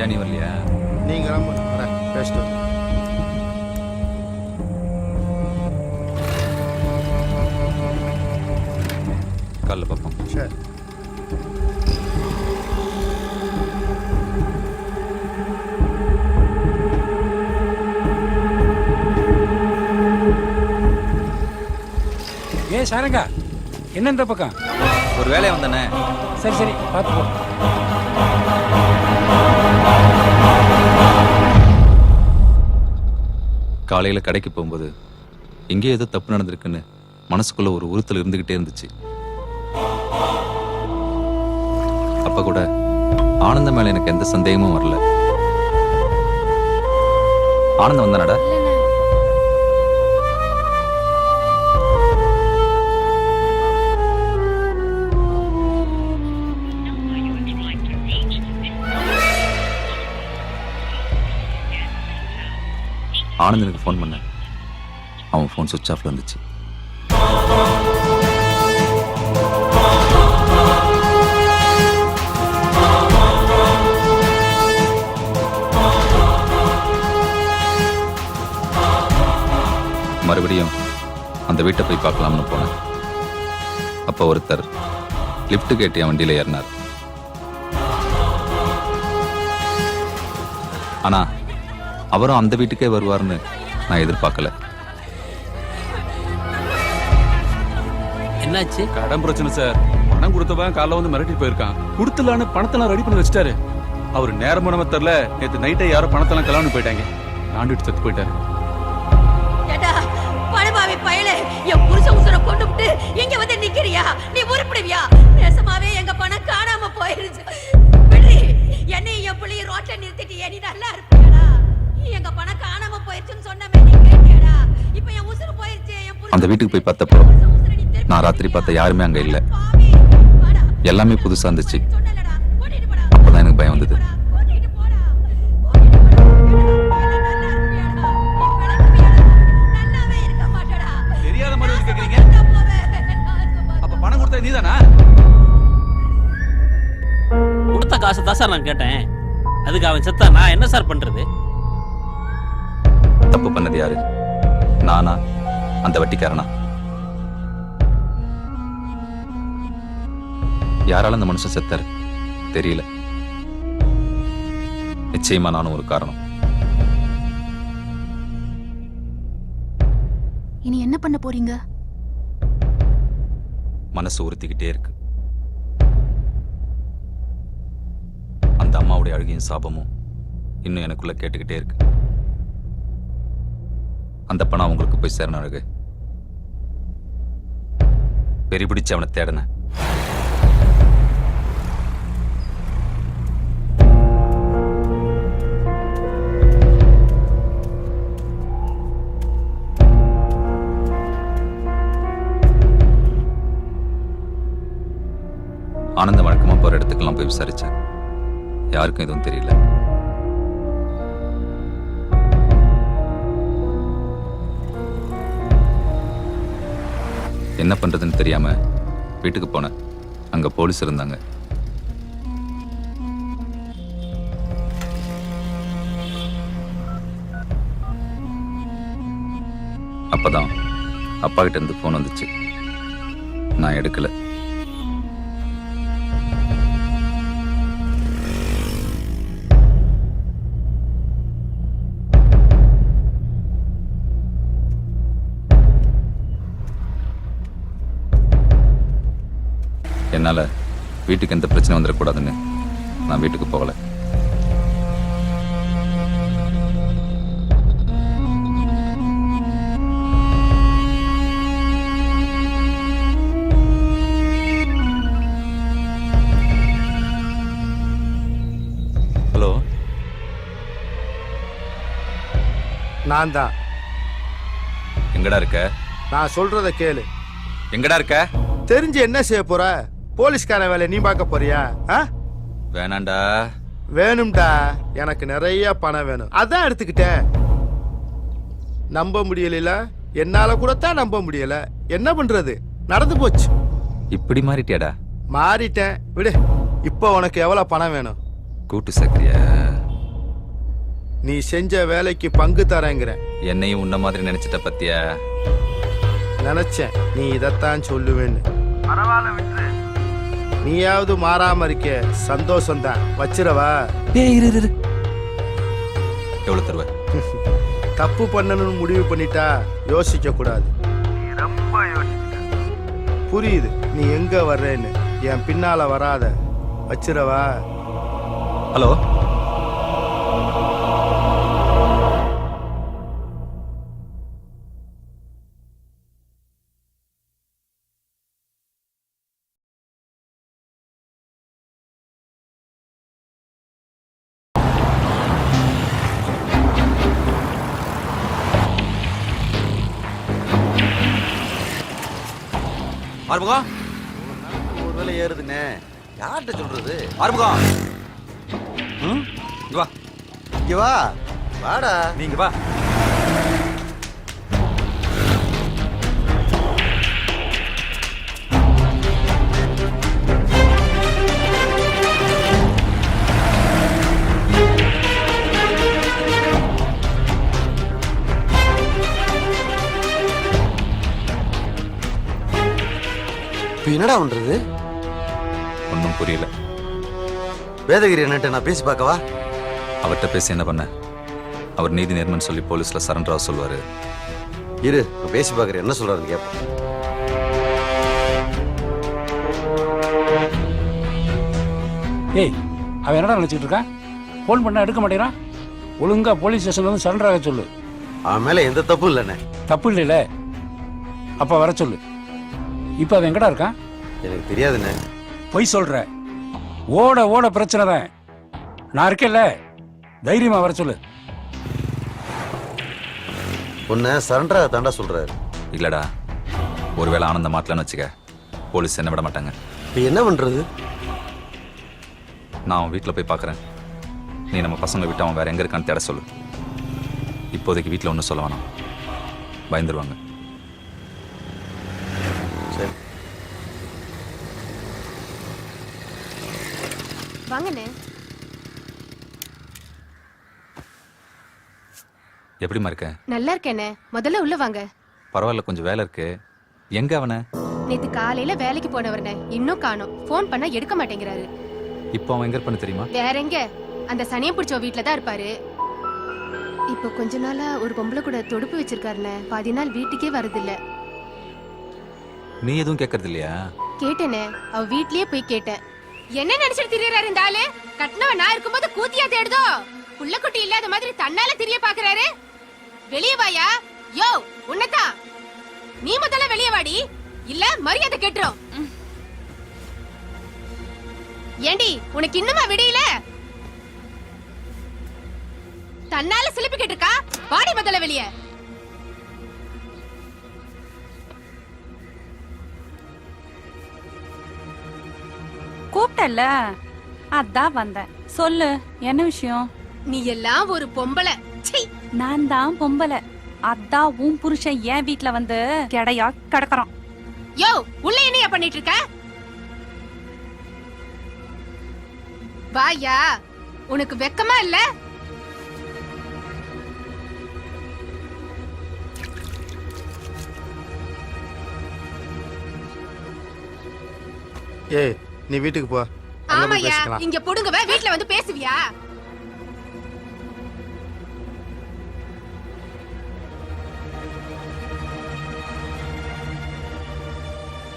ஏன் நீ வரலையா? நீங்க ரொம்ப வரேன் பேசிட்டு வரேன். காலைல பார்ப்போம் சரி. ஏ சாரங்கா என்ன இந்த பக்கம்? ஒரு வேலையை வந்தானே. சரி சரி பார்த்து போ காலையில் கடைக்கு போகும்போது எங்கேயோ ஏதோ தப்பு நடந்திருக்குன்னு மனசுக்குள்ள ஒரு உறுத்தல் இருந்துகிட்டே இருந்துச்சு. அப்ப கூட ஆனந்தம் மேல எனக்கு எந்த சந்தேகமும் வரல. ஆனந்தம் வந்தானடா? ஆனந்தனுக்கு ஃபோன் பண்ணேன். அவன் ஃபோன் சுவிட்ச் ஆஃப்ல இருந்துச்சு மறுபடியும் அந்த வீட்டை போய் பார்க்கலாம்னு போனேன். அப்போ ஒருத்தர் லிஃப்ட் கேட்டு என் வண்டியில் ஏறினார். ஆனால் அவரும் அந்த வீட்டுக்கே வருவார்னு நான் எதிர்பார்க்கல. என்னாச்சு? கடன் பிரச்சனை சார். பணம் கொடுத்தவன் காலைல வந்து மிரட்டி போயிருக்கான். கொடுத்துலான்னு பணத்தெல்லாம் ரெடி பண்ணி வச்சிட்டாரு. அவர் நேரம் நம்ம தெரியல. நேத்து நைட்டே யாரோ பணத்தெல்லாம் கலான்னு போயிட்டாங்க. ஆண்டுட்டு செத்து போயிட்டாரு. பயலே. என் புருஷன் உசுர கொண்டு விட்டு ராத்திரி பார்த்த யாருமே அங்க இல்ல. எல்லாமே புதுசா இருந்துச்சு. அப்பதான் எனக்கு பயம் வந்தது. கொடுத்த காசு தான் சார் நான் கேட்டேன். அதுக்கு அவன் செத்தா நான் என்ன சார் பண்றது? தப்பு பண்ணது யாரு? நானா? அந்த வட்டிக்காரனா? யாரால அந்த மனுஷன் செத்தாரு? தெரியல. நிச்சயமா நானும் ஒரு காரணம். இனி என்ன பண்ண போறீங்க? மனசு உறுத்திக்கிட்டே இருக்கு. அந்த அம்மாவுடைய அழுகையும் சாபமும் இன்னும் எனக்குள்ள கேட்டுக்கிட்டே இருக்கு. அந்த பணம் அவங்களுக்கு போய் சேரணும் அழகு. வெறி பிடிச்சு அவனை தேடினேன். ஆனந்த வழக்கமாக போகிற இடத்துக்கெல்லாம் போய் விசாரித்தேன் யாருக்கும் எதுவும் தெரியல. என்ன பண்ணுறதுன்னு தெரியாம வீட்டுக்கு போனேன். அங்கே போலீஸ் இருந்தாங்க. அப்பதான் அப்பா கிட்ட இருந்து போன் வந்துச்சு. நான் எடுக்கலை. என்னால வீட்டுக்கு எந்த பிரச்சனை வந்துடக்கூடாதுன்னு நான் வீட்டுக்கு போகல. ஹலோ. நான் தான் எங்கடா இருக்க? நான் சொல்றத கேளு. எங்கடா இருக்க? தெரிஞ்சு என்ன செய்ய போற? போலீஸ்கார வேலையை நீ பார்க்க போறியா? ஆ? வேணாண்டா. வேணும்டா. எனக்கு நிறைய பணம் வேணும். அதான் எடுத்துக்கிட்டேன். நம்ப முடியல என்னால கூட தான் நம்ப முடியல. என்ன பண்றது? நடந்து போச்சு. இப்படி மாறிட்டியாடா? மாறிட்டேன். விடு. இப்போ உனக்கு எவ்வளவு பணம் வேணும்? கூட்டு சக்கரையா நீ செஞ்ச வேலைக்கு பங்கு தரேங்கிறேன் என்னையும் உன்ன மாதிரி நினைச்சிட்ட பத்தியா? நினைச்சேன். நீ இதைத்தான் சொல்லுவேன்னு. பரவாயில்ல விட்டு நீயாவது மாறாம இருக்க சந்தோஷம்தான். வச்சிரவா? ஏய் இரு இரு, இரு. எவ்வளவு தருவ? தப்பு பண்ணணும்னு முடிவு பண்ணிட்டா யோசிக்க கூடாது. புரியுது. நீ எங்க வர்றேன்னு. என் பின்னால வராத. வச்சிரவா? ஹலோ? ஆறுமுகம் ஒரு வேலை ஏறுதுண்ணே. யார்கிட்ட சொல்றது? ஆறுமுகம் ம்? இங்க வா. இங்க வா. வாடா. நீங்க வா. இப்போ என்னடா பண்றது? ஒன்றும் புரியல. வேதகிரி அண்ணன்ட்ட நான் பேசி பார்க்கவா? அவர்கிட்ட பேசி என்ன பண்ண? அவர் நீதி நேர்மன் சொல்லி போலீஸ்ல சரண்டர் ஆக சொல்லுவாரு இரு நான் பேசி பார்க்குறேன். என்ன சொல்றாருன்னு கேட்போம் ஏய் அவன் என்னடா நினைச்சிட்டு இருக்கான் ஃபோன் பண்ணா எடுக்க மாட்டேங்கிறான்? ஒழுங்கா போலீஸ் ஸ்டேஷன்ல வந்து சரண்டர் ஆக சொல்லு. அவன் மேல எந்த தப்பும் இல்லைண்ணே. தப்பு இல்லைல்ல. அப்ப வர சொல்லு. இப்போ அவன் எங்கடா இருக்கான்? எனக்கு தெரியாதுண்ணே. பொய் சொல்ற. ஓட ஓட பிரச்சனை தான். நான் இருக்கேன்ல. தைரியமா வர சொல்லு. உன்னை சரண்டரா தாண்டா சொல்றாரு. இல்லடா. ஒருவேளை ஆனந்த மாட்டலன்னு வச்சுக்க போலீஸ் என்ன விட மாட்டாங்க. இப்போ என்ன பண்றது? நான் அவன் வீட்டில் போய் பார்க்குறேன் நீ நம்ம பசங்க விட்டு அவன் வேற எங்க இருக்கான்னு தேட சொல்லு. இப்போதைக்கு வீட்டில் ஒன்றும் சொல்ல வேணாம். பயந்துருவாங்க. வாங்கண்ணே. எப்படிம்மா இருக்க? நல்லா இருக்கேண்ணே முதல்ல உள்ள வாங்க. பரவாயில்ல கொஞ்சம் வேலை இருக்கு. எங்க அவனை? நேத்து காலையில வேலைக்கு போனவர்னே இன்னும் காணோம். ஃபோன் பண்ணா எடுக்க மாட்டேங்கிறாரு. இப்போ அவன் எங்க இருப்பான்னு தெரியுமா? வேற எங்க? அந்த சனியம் பிடிச்ச வீட்ல தான் இருப்பாரு. இப்போ கொஞ்ச நாளா ஒரு பொம்பளை கூட தொடுப்பு வச்சிருக்காருண்ணே. பாதி நாள் வீட்டுக்கே வரதில்ல நீ எதுவும் கேட்கறது இல்லையா கேட்டேனே அவ வீட்லயே போய் கேட்டேன். என்ன நினைச்சிட்டு திரியறாரு இந்த ஆளு? கட்டினவன் நான் இருக்கும்போது கூத்தியா தேடுதோ? புள்ள குட்டி இல்லாத மாதிரி தன்னால திரிய பாக்குறாரு. வெளிய வாயா? யோ உன்னதான் நீ முதல்ல வெளிய வாடி. இல்ல மரியாதை கெட்டுரும். ஏண்டி உனக்கு இன்னுமா விடியல? தன்னால சிலிப்பி கேட்டிருக்கா? வாடி முதல்ல வெளியே. கூப்பிட்டல்ல அதான் வந்தேன் சொல்லு என்ன விஷயம்? நீ எல்லாம் ஒரு பொம்பளை. நான் தான் பொம்பளை. அதான் உன் புருஷன் என் வீட்ல வந்து கிடையா கிடக்குறான். யோ உள்ள என்னையா பண்ணிட்டு இருக்க வாயா உனக்கு வெக்கமா இல்ல? ஏய் நீ வீட்டுக்கு போ. ஆமாயா இங்க புடுங்கவ வீட்ல வந்து பேசுவியா?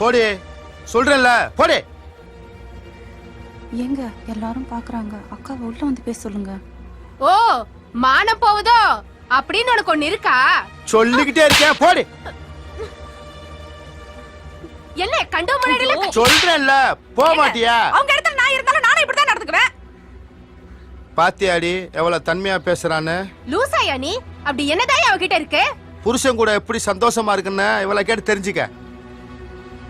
போடி. சொல்றேன்ல போடி. எங்க எல்லாரும் பாக்குறாங்க. அக்காவை உள்ள வந்து பேச சொல்லுங்க. ஓ மானம் போகுதோ? அப்படின்னு உனக்கு ஒண்ணு இருக்கா? சொல்லிக்கிட்டே இருக்கேன் போடி. கண்டு முன்னாடில சொல்றேன்ல போக மாட்டியா? அவங்க இடத்துல நான் இருந்தாலும் நானும் இப்படிதான் நடந்துக்குவேன். பாத்தியாடி எவ்வளவு தன்மையா பேசுறான்னு? லூசாயா நீ? அப்படி என்னதான் அவகிட்ட இருக்கு? புருஷன் கூட எப்படி சந்தோஷமா இருக்குன்னு இவ்வளவு கேட்டு தெரிஞ்சுக்க.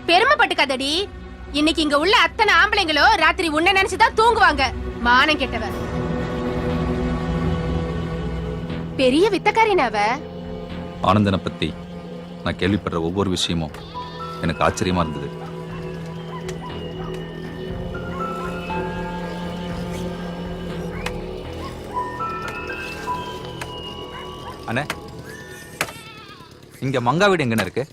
பெருமைப்பட்டுக்காதடி. இன்னைக்கு இங்க உள்ள அத்தனை ஆம்பளைங்களும் ராத்திரி உன்னை நினைச்சுதான் தூங்குவாங்க. மானம் கெட்டவ. பெரிய வித்தக்காரின் அவ? ஆனந்தனை பத்தி நான் கேள்விப்படுற ஒவ்வொரு விஷயமும் எனக்கு ஆச்சரியமா இருந்தது. அண்ணே இங்க மங்கா வீடு எங்கன்னு இருக்கு?